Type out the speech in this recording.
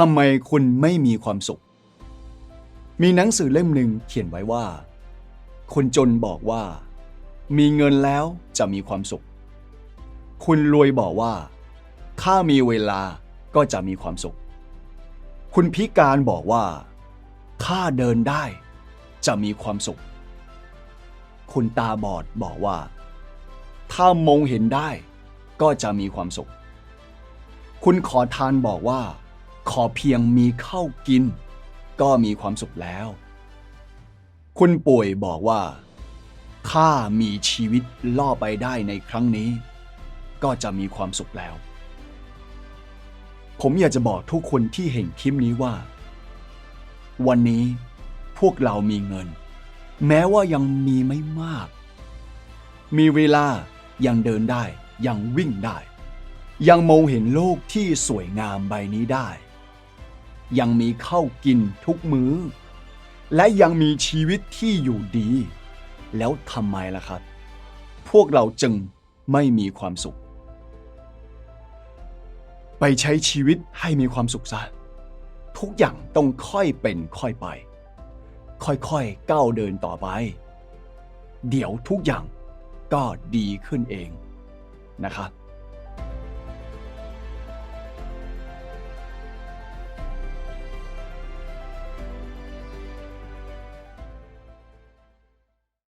ทำไมคุณไม่มีความสุข มีหนังสือเล่มหนึ่งเขียนไว้ว่า คนจนบอกว่า มีเงินแล้วจะมีความสุข คุณรวยบอกว่า ถ้ามีเวลาก็จะมีความสุข คุณพิการบอกว่า ถ้าเดินได้ จะมีความสุข คุณตาบอดบอกว่า ถ้ามองเห็นได้ ก็จะมีความสุข คุณขอทานบอกว่า ขอเพียงมีข้าวกิน ก็มีความสุขแล้ว คุณป่วยบอกว่าถ้ามีชีวิตล่อไปได้ในครั้งนี้ ก็จะมีความสุขแล้ว ผมอยากจะบอกทุกคนที่เห็นคลิปนี้ว่า วันนี้พวกเรามีเงิน แม้ว่ายังมีไม่มาก มีเวลายังเดินได้ยังวิ่งได้ ยังมองเห็นโลกที่สวยงามใบนี้ได้ ยังมีข้าวกินทุกมือ้อ และยังมีชีวิตที่อยู่ดี แล้วทำไมล่ะครับ พวกเราจึงไม่มีความสุข ไปใช้ชีวิตให้มีความสุขซะ ทุกอย่างต้องค่อยเป็นค่อยไป ค่อยๆก้าวเดินต่อไป เดี๋ยวทุกอย่างก็ดีขึ้นเองนะครับ